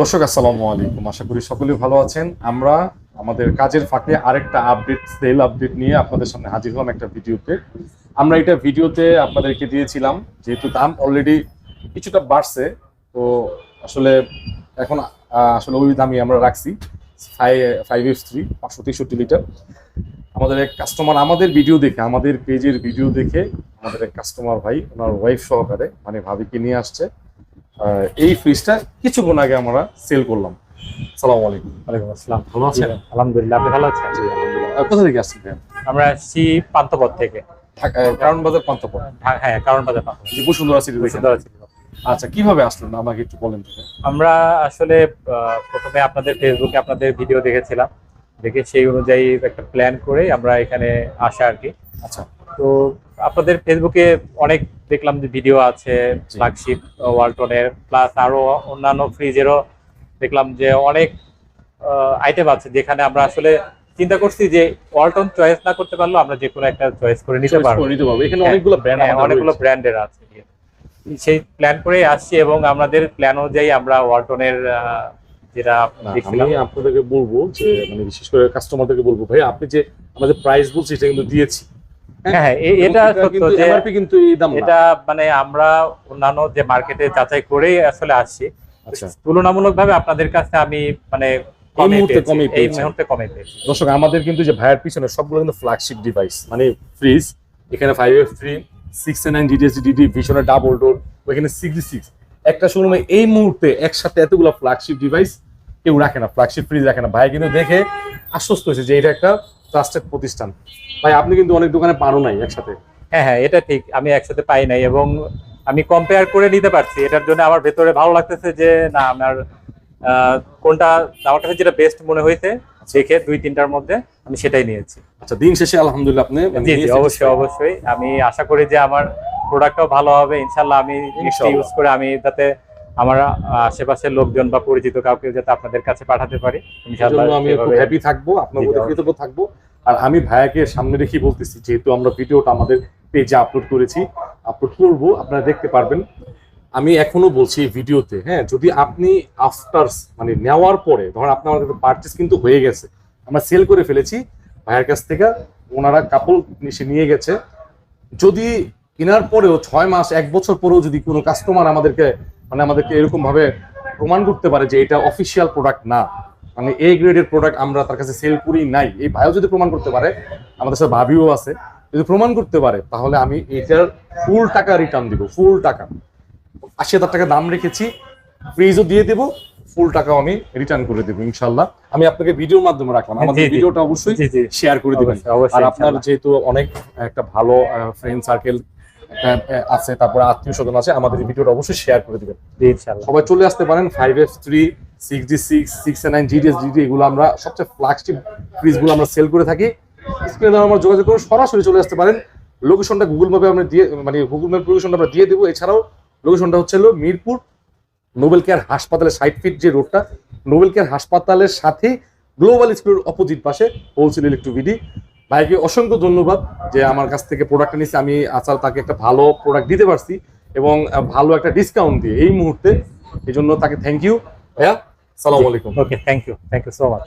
দর্শক, আসসালামু আলাইকুম। আশা করি সকলেই ভালো আছেন। আমরা আমাদের কাজের ফাঁকে আরেকটা আপডেট সেল আপডেট নিয়ে আপনাদের সামনে হাজির হলাম একটা ভিডিওতে। আমরা এটা ভিডিওতে আপনাদেরকে দিয়েছিলাম, যেহেতু দাম অলরেডি কিছুটা বাড়ছে, তো আসলে এখন আসলে ওই দামই আমরা রাখছি ফাইভ এফ থ্রি পাঁচশো তেষট্টি লিটার আমাদের এক কাস্টমার আমাদের ভিডিও দেখে, আমাদের পেজের ভিডিও দেখে আমাদের এক কাস্টমার ভাই, ওনার ওয়াইফ সহকারে মানে ভাবিকে নিয়ে আসছে। এই ফ্রিজটা কিছুক্ষণ আগে আমরা সেল করলাম। সালাম আলাইকুম। ওয়ালাইকুম আসসালাম। ভালো আছেন? আলহামদুলিল্লাহ আপনি ভালো আছেন? কোথা থেকে আসছেন আমরা আসছি পান্তপথ থেকে। কারণ বাজার পান্তপর হ্যাঁ কারণ বাজার পান্তপথ। বসুন্ধরা সিটি আচ্ছা কীভাবে আসলেন? আমাকে একটু বলেন আমরা আসলে আহ, প্রথমে আপনাদের ফেসবুকে আপনাদের ভিডিও দেখেছিলাম। দেখে সেই অনুযায়ী একটা প্ল্যান করে আমরা এখানে আসা আর কি। আচ্ছা। তো আপনাদের ফেসবুকে অনেক দেখলাম যে ভিডিও আছে। ফ্ল্যাগশিপ ওয়ালটনের প্লাস আরও অন্যান্য ফ্রিজেরও দেখলাম যে অনেক আইটেম আছে যেখানে আমরা আসলে চিন্তা করছি যে ওয়ালটন চয়েস না করতে পারলেও আমরা যে কোনো একটা চয়েস করে নিতে পারব। নিতে পারব। এখানে হ্যাঁ, অনেকগুলো ব্র্যান্ড অনেকগুলো ব্র্যান্ডের আছে। সেই প্ল্যান করেই আসছি এবং আমাদের প্ল্যান অনুযায়ী আমরা ওয়ালটনের যেটা আমি আপনাদেরকে বলব যে মানে বিশেষ করে কাস্টমারদেরকে বলব ভাই আপনি যে আমাদের প্রাইস বলছি এটা কিন্তু দিয়েছি। হ্যাঁ হ্যাঁ এটা সত্য যে এমআরপি কিন্তু এই দাম এটা মানে আমরা অন্যান্য যে মার্কেটে যাচাই করেই আসলে আসছি। আচ্ছা। তুলনামূলকভাবে আপনাদের কাছে আমি মানে কমে মুহূর্তে কমে এই মুহূর্তে কমে পেয়েছি। দর্শক আমাদের কিন্তু যে ভাইয়ের পিছনে সবগুলো কিন্তু ফ্ল্যাগশিপ ডিভাইস মানে ফ্রিজ এখানে five F three six nine DDS DD ভীষণ ডাবল ডোর ওইখানে সিক্সটি সিক্স একটা শোরুমে এই মুহূর্তে একসাথে এতগুলো ফ্ল্যাগশিপ ডিভাইস কেউ রাখে না ফ্ল্যাগশিপ ফ্রিজ রাখে না। ভাই কিন্তু দেখে আশ্বস্ত হয়েছে যে এটা একটা ট্রাস্টেড প্রতিষ্ঠান। ভাই আপনি কিন্তু অনেক দোকানে পারো নাই একসাথে। হ্যাঁ হ্যাঁ এটা ঠিক। আমি একসাথে পাই নাই এবং আমি কম্পেয়ার করে নিতে পারছি। এটার জন্য আমার ভেতরে ভালো লাগতেছে যে না আমার কোনটা আমার কাছে যেটা বেস্ট মনে হয়েছে দেখে দুই তিনটার মধ্যে আমি সেটাই নিয়েছি। আচ্ছা দিন শেষে আলহামদুলিল্লাহ আপনি মানে জি জি অবশ্যই অবশ্যই। আমি আশা করি যে আমার প্রোডাক্টটাও ভালো হবে। ইনশাল্লাহ আমি ইউজ করে আমি যাতে আমার আশেপাশের লোকজন বা পরিচিত কাউকে যাতে আপনাদের কাছে পাঠাতে পারি আমি খুব হ্যাপি থাকব আপনার। কৃতজ্ঞ থাকব। আর আমি ভাইয়াকে সামনে রেখে বলতেছি যেহেতু আমরা ভিডিওটা আমাদের পেজে আপলোড করেছি আপলোড করব আপনারা দেখতে পারবেন। আমি এখনও বলছি ভিডিওতে হ্যাঁ যদি আপনি আফটার মানে নেওয়ার পরে ধরেন আপনার আমাদের পারচেস কিন্তু হয়ে গেছে আমরা সেল করে ফেলেছি ভাইয়ের কাছ থেকে ওনারা কাপড় এসে নিয়ে গেছে। যদি কেনার পরেও ছয় মাস এক বছর পরেও যদি কোনো কাস্টমার আমাদেরকে মানে আমাদেরকে এরকম ভাবে প্রমাণ করতে পারে যে এটা অফিসিয়াল প্রোডাক্ট না। মানে এ গ্রেডের প্রোডাক্ট আমরা তার কাছে সেল করি নাই। এই ভাইও যদি প্রমাণ করতে পারে আমাদের সাথে ভাবিও আছে যদি প্রমাণ করতে পারে তাহলে আমি এটার ফুল টাকা রিটার্ন দিব ফুল টাকা। আশি হাজার টাকা দাম রেখেছি ফ্রিজও দিয়ে দেবো ফুল টাকাও আমি রিটার্ন করে দেবো ইনশাল্লাহ আমি আপনাকে ভিডিওর মাধ্যমে রাখলাম। আমাদের। ভিডিওটা অবশ্যই শেয়ার করে দিবেন। আর আপনার যেহেতু অনেক একটা ভালো ফ্রেন্ড সার্কেল আছে তারপরে আত্মীয় স্বজন আছে আমাদের ভিডিওটা অবশ্যই শেয়ার করে দিবেন। ইনশাআল্লাহ। সবাই চলে আসতে পারেন five F three six D six six nine GDS GD এগুলো আমরা সবচেয়ে ফ্ল্যাগশিপ ফ্রিজগুলো আমরা সেল করে থাকি। স্ক্রিনে আমরা যোগাযোগ করে সরাসরি চলে আসতে পারেন। লোকেশনটা গুগল ম্যাপে আমরা দিয়ে মানে গুগল ম্যাপ লোকেশনটা আমরা দিয়ে দেবো। এছাড়াও লোকেশনটা হচ্ছে হলো মিরপুর নোবেল কেয়ার হাসপাতালের সাইড ফিট যে রোডটা নোবেল কেয়ার হাসপাতালের সাথে গ্লোবাল স্কুলের অপোজিট পাশে হোলসেল ইলেকট্রিবিডি ভাইকে অসংখ্য ধন্যবাদ যে আমার কাছ থেকে প্রোডাক্টটা নিচ্ছে আমি আচার তাকে একটা ভালো প্রোডাক্ট দিতে পারছি এবং ভালো একটা ডিসকাউন্ট দিয়ে এই মুহূর্তে। এই জন্য তাকে থ্যাংক ইউ ভাইয়া, সালাম আলাইকুম। Okay thank you thank you so much